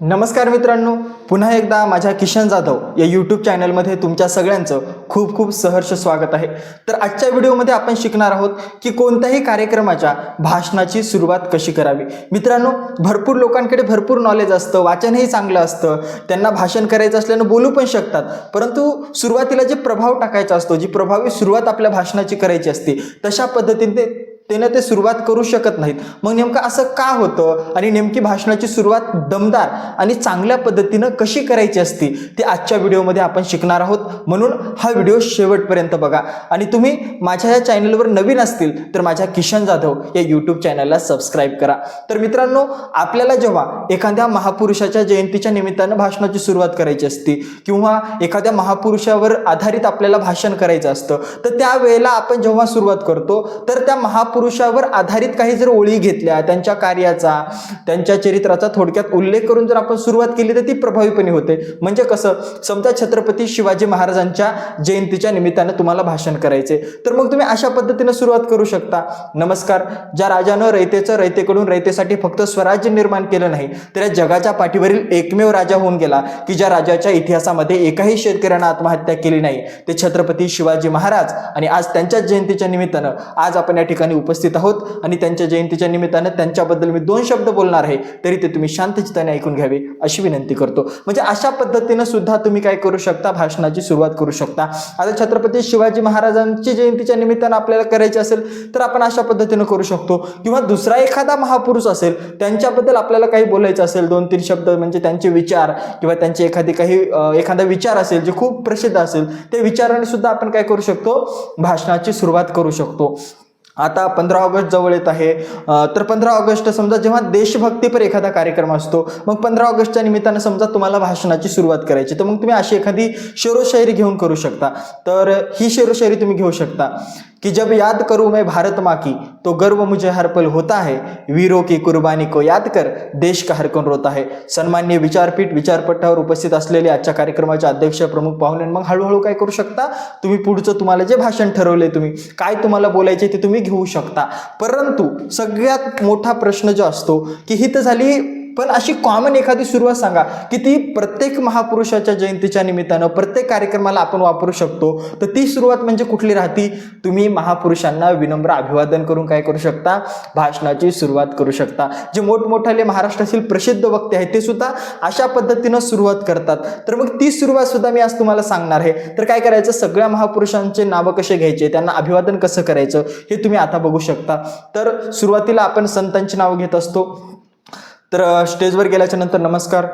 नमस्कार मित्रांनो पुन्हा एकदा माझ्या किशन जाधव या यूट्यूब चॅनलमध्ये तुमच्या सगळ्यांचं खूप खूप सहर्ष स्वागत आहे. तर आजच्या व्हिडिओमध्ये आपण शिकणार आहोत की कोणत्याही कार्यक्रमाच्या भाषणाची सुरुवात कशी करावी. मित्रांनो भरपूर लोकांकडे भरपूर नॉलेज असतं वाचनही चांगलं असतं त्यांना भाषण करायचं असल्यानं बोलू पण शकतात. परंतु सुरुवातीला जे प्रभाव टाकायचा असतो जी प्रभावी सुरुवात आपल्या भाषणाची करायची असते तशा पद्धतीने त्यानं ते सुरुवात करू शकत नाहीत. मग नेमकं असं का होतं? आणि नेमकी भाषणाची सुरुवात दमदार आणि चांगल्या पद्धतीनं कशी करायची असती ते आजच्या व्हिडिओमध्ये आपण शिकणार आहोत. म्हणून हा व्हिडिओ शेवटपर्यंत बघा. आणि तुम्ही माझ्या या चॅनलवर नवीन असतील तर माझ्या किशन जाधव या यूट्यूब चॅनलला सबस्क्राईब करा. तर मित्रांनो आपल्याला जेव्हा एखाद्या महापुरुषाच्या जयंतीच्या निमित्तानं भाषणाची सुरुवात करायची असती किंवा एखाद्या महापुरुषावर आधारित आपल्याला भाषण करायचं असतं तर त्यावेळेला आपण जेव्हा सुरुवात करतो तर त्या महापुरुषावर आधारित काही जर ओळी घेतल्या त्यांच्या कार्याचा त्यांच्या चरित्राचा थोडक्यात उल्लेख करून जर आपण सुरुवात केली तर ती प्रभावीपणे होते. म्हणजे कसं? समजा छत्रपती शिवाजी महाराजांच्या जयंतीच्या निमित्तानं तुम्हाला भाषण करायचे. तर मग तुम्ही अशा पद्धतीनं सुरुवात करू शकता. नमस्कार. ज्या राजानं रयतेचं रयतेकडून रयतेसाठी फक्त स्वराज्य निर्माण केलं नाही तर या जगाच्या पाठीवरील एकमेव राजा होऊन गेला की ज्या राजाच्या इतिहासामध्ये एकाही शेतकऱ्यानं आत्महत्या केली नाही ते छत्रपती शिवाजी महाराज. आणि आज त्यांच्या जयंतीच्या निमित्तानं आज आपण या ठिकाणी उपस्थित आहोत आणि त्यांच्या जयंतीच्या निमित्तानं त्यांच्याबद्दल मी दोन शब्द बोलणार आहे तरी ते तुम्ही शांतचित्ताने ऐकून घ्यावे अशी विनंती करतो. म्हणजे अशा पद्धतीनं सुद्धा तुम्ही काय करू शकता भाषणाची सुरुवात करू शकता. आता छत्रपती शिवाजी महाराजांची जयंतीच्या निमित्तानं आपल्याला करायची असेल तर आपण अशा पद्धतीनं करू शकतो. किंवा दुसरा एखादा महापुरुष असेल त्यांच्याबद्दल आपल्याला काही बोलायचं असेल दोन तीन शब्द म्हणजे त्यांचे विचार किंवा त्यांचे एखादी काही एखादा विचार असेल जे खूप प्रसिद्ध असेल ते विचाराने सुद्धा आपण काय करू शकतो भाषणाची सुरुवात करू शकतो. आता पंधरा ऑगस्ट जवळ येत आहे. तर पंधरा ऑगस्ट समजा जेव्हा देशभक्तीपर एखादा कार्यक्रम असतो मग पंधरा ऑगस्टच्या निमित्तानं समजा तुम्हाला भाषणाची सुरुवात करायची तर मग तुम्ही अशी एखादी शेरोशायरी घेऊन करू शकता. तर ही शेरोशायरी तुम्ही घेऊ शकता. कि जब याद करूं मैं भारत माँ की तो गर्व मुझे हर पल होता है। वीरों की कुर्बानी को याद कर देश का हरकन रोता है। सन्मान्य विचारपीठ विचारपट्टावर उपस्थित असलेले आजच्या कार्यक्रमाचे अध्यक्ष प्रमुख पाहुणे मग हळूहळू काय करू शकता? तुम्ही पुढचं तुम्हाला जे भाषण ठरवले तुम्ही काय तुम्हाला बोलायचे ते तुम्ही घेऊ शकता. परंतु सगळ्यात मोठा प्रश्न जो असतो की ही तर झाली पण अशी कॉमन एखादी सुरुवात सांगा की ती प्रत्येक महापुरुषाच्या जयंतीच्या निमित्तानं प्रत्येक कार्यक्रमाला आपण वापरू शकतो. तर ती सुरुवात म्हणजे कुठली राहती? तुम्ही महापुरुषांना विनम्र अभिवादन करून काय करू शकता? भाषणाची सुरुवात करू शकता. जे मोठमोठाले महाराष्ट्रातील प्रसिद्ध वक्ते आहेत ते सुद्धा अशा पद्धतीनं सुरुवात करतात. तर मग ती सुरुवात सुद्धा मी आज तुम्हाला सांगणार आहे. तर काय करायचं? सगळ्या महापुरुषांचे नावं कसे घ्यायचे? त्यांना अभिवादन कसं करायचं? हे तुम्ही आता बघू शकता. तर सुरुवातीला आपण संतांची नावं घेत असतो. तर स्टेजवर गेल्याच्यानंतर नमस्कार.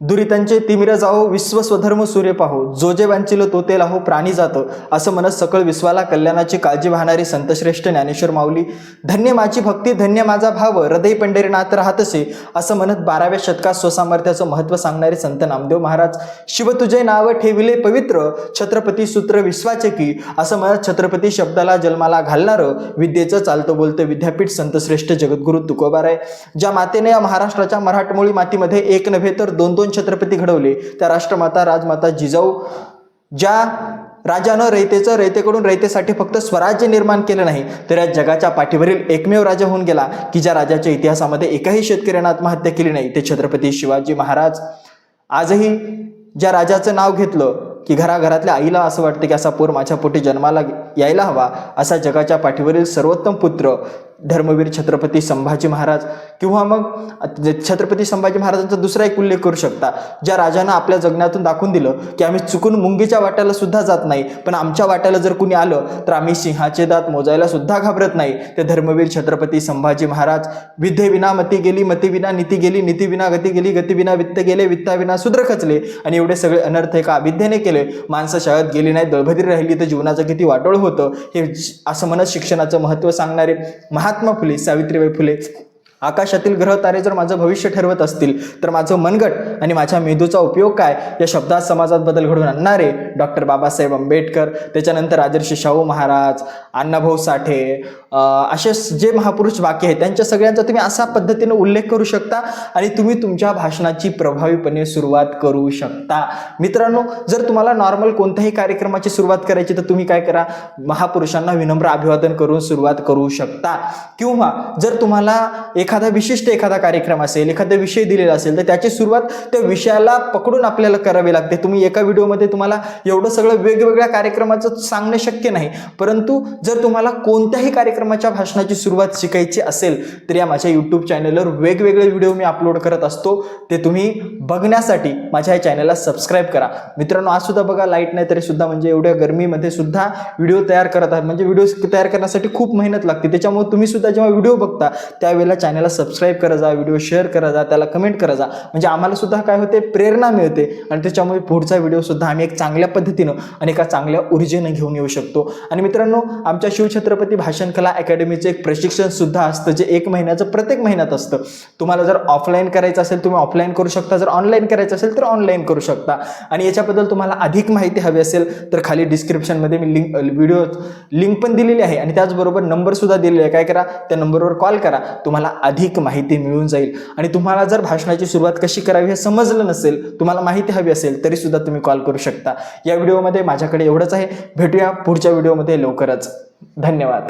दुरितांचे तिमिर जाओ विश्व स्वधर्म सूर्य पाहो. जो जे वांचिल तो ते लाहो प्राणी जातं. असं म्हणत सकळ विश्वाला कल्याणाची काळजी वाहणारी संतश्रेष्ठ ज्ञानेश्वर माऊली धन्य माझी भक्ती धन्य माझा भाव हृदय पंढरीनाथ राहतसे. असं म्हणत बाराव्या शतकात स्वसामर्थ्याचं महत्त्व सांगणारे संत नामदेव महाराज शिव तुझे नाव ठेविले पवित्र छत्रपती सूत्र विश्वाचे की. असं म्हणत छत्रपती शब्दाला जन्माला घालणारं विद्येचं चालतं बोलतं विद्यापीठ संतश्रेष्ठ जगद्गुरु तुकोबाराय. ज्या मातेने या महाराष्ट्राच्या मराठमोळी मातीमध्ये एक नव्हे तर दोन दोन छत्रपती घडवले. त्या राष्ट्रमाता राजमाता जिजाऊ ज्या राजानं रयतेचं रयतेकडून रयतेसाठी फक्त स्वराज्य निर्माण केलं नाही तर या जगाच्या पाठीवरील एकमेव राजा होऊन गेला की ज्या राजाच्या इतिहासामध्ये एकाही शेतकऱ्यानं आत्महत्या केली नाही. ते छत्रपती शिवाजी महाराज. आजही ज्या राजाचं नाव घेतलं की घराघरातल्या आईला असं वाटतं की असा पोर माझ्या पोटी जन्माला यायला हवा असा जगाच्या पाठीवरील सर्वोत्तम पुत्र धर्मवीर छत्रपती संभाजी महाराज किंवा मग छत्रपती संभाजी महाराजांचा दुसरा एक उल्लेख करू शकता ज्या राजानं आपल्या जगण्यातून दाखवून दिलं की आम्ही चुकून मुंगीच्या वाट्याला सुद्धा जात नाही पण आमच्या वाट्याला जर कुणी आलं तर आम्ही सिंहाचे दात मोजायला सुद्धा घाबरत नाही. ते धर्मवीर छत्रपती संभाजी महाराज विद्येविना मती गेली मतीविना नीती गेली नीतीविना गती गेली गतीविना वित्त गेले वित्ताविना शूद्र खचले. आणि एवढे सगळे अनर्थ एका अविद्येने केले. माणसं शाळेत गेली नाही दळभद्री राहिली तर जीवनाचं किती वाटोळ होतं हे असं म्हणत शिक्षणाचं महत्त्व सांगणारे महा महात्मा फुले सावित्रीबाई फुले आकाशातील ग्रह तारे जर माझं भविष्य ठरवत असतील तर माझं मनगट आणि माझ्या मेंदूचा उपयोग काय? या शब्दात समाजात बदल घडवून आणणारे डॉक्टर बाबासाहेब आंबेडकर त्याच्यानंतर राजर्षी शाहू महाराज अण्णाभाऊ साठे असे जे महापुरुष बाकी आहेत त्यांच्या सगळ्यांचा तुम्ही असा पद्धतीने उल्लेख करू शकता आणि तुम्ही तुमच्या भाषणाची प्रभावीपणे सुरुवात करू शकता. मित्रांनो जर तुम्हाला नॉर्मल कोणत्याही कार्यक्रमाची सुरुवात करायची तर तुम्ही काय करा? महापुरुषांना विनम्र अभिवादन करून सुरुवात करू शकता. किंवा जर तुम्हाला एक एखादा विशिष्ट एखादा कार्यक्रम असेल एखादा विषय दिलेला असेल तर त्याची सुरुवात त्या विषयाला पकडून आपल्याला करावी लागते. तुम्ही एका व्हिडिओमध्ये तुम्हाला एवढं सगळं वेगवेगळ्या कार्यक्रमाचं सांगणं शक्य नाही. परंतु जर तुम्हाला कोणत्याही कार्यक्रमाच्या भाषणाची सुरुवात शिकायची असेल तर या माझ्या यूट्यूब चॅनलवर वेगवेगळे व्हिडिओ मी अपलोड करत असतो. ते तुम्ही बघण्यासाठी माझ्या या चॅनलला सबस्क्राईब करा. मित्रांनो आज सुद्धा बघा लाइट नाही तरी सुद्धा म्हणजे एवढ्या गरमीमध्ये सुद्धा व्हिडिओ तयार करत आहात. म्हणजे व्हिडिओ तयार करण्यासाठी खूप मेहनत लागते. त्याच्यामुळे तुम्ही सुद्धा जेव्हा व्हिडिओ बघता त्यावेळेला चॅनलला सबस्क्राईब करा जा व्हिडिओ शेअर करा जा त्याला कमेंट करा जा. म्हणजे आम्हाला सुद्धा काय होते? प्रेरणा मिळते. आणि त्याच्यामुळे पुढचा व्हिडिओ सुद्धा आम्ही एक चांगल्या पद्धतीनं आणि एका चांगल्या ऊर्जेनं घेऊन येऊ शकतो. आणि मित्रांनो आमच्या शिवछत्रपती भाषण कला अकॅडमीचं एक प्रशिक्षण सुद्धा असतं जे एक महिन्याचं प्रत्येक महिन्यात असतं. तुम्हाला जर ऑफलाईन करायचं असेल तुम्ही ऑफलाईन करू शकता. जर ऑनलाईन करायचं असेल तर ऑनलाईन करू शकता. आणि याच्याबद्दल तुम्हाला अधिक माहिती हवी असेल तर खाली डिस्क्रिप्शनमध्ये मी लिंक व्हिडिओ लिंक पण दिलेली आहे. आणि त्याचबरोबर नंबरसुद्धा दिलेला आहे. काय करा? त्या नंबरवर कॉल करा. तुम्हाला अधिक माहिती मिळून जाईल. आणि तुम्हाला जर भाषणाची सुरुवात कशी करावी हे समजलं नसेल तुम्हाला माहिती हवी असेल तरी सुद्धा तुम्ही कॉल करू शकता. या व्हिडिओमध्ये माझ्याकडे एवढंच आहे. भेटूया पुढच्या व्हिडिओमध्ये लवकरच. धन्यवाद.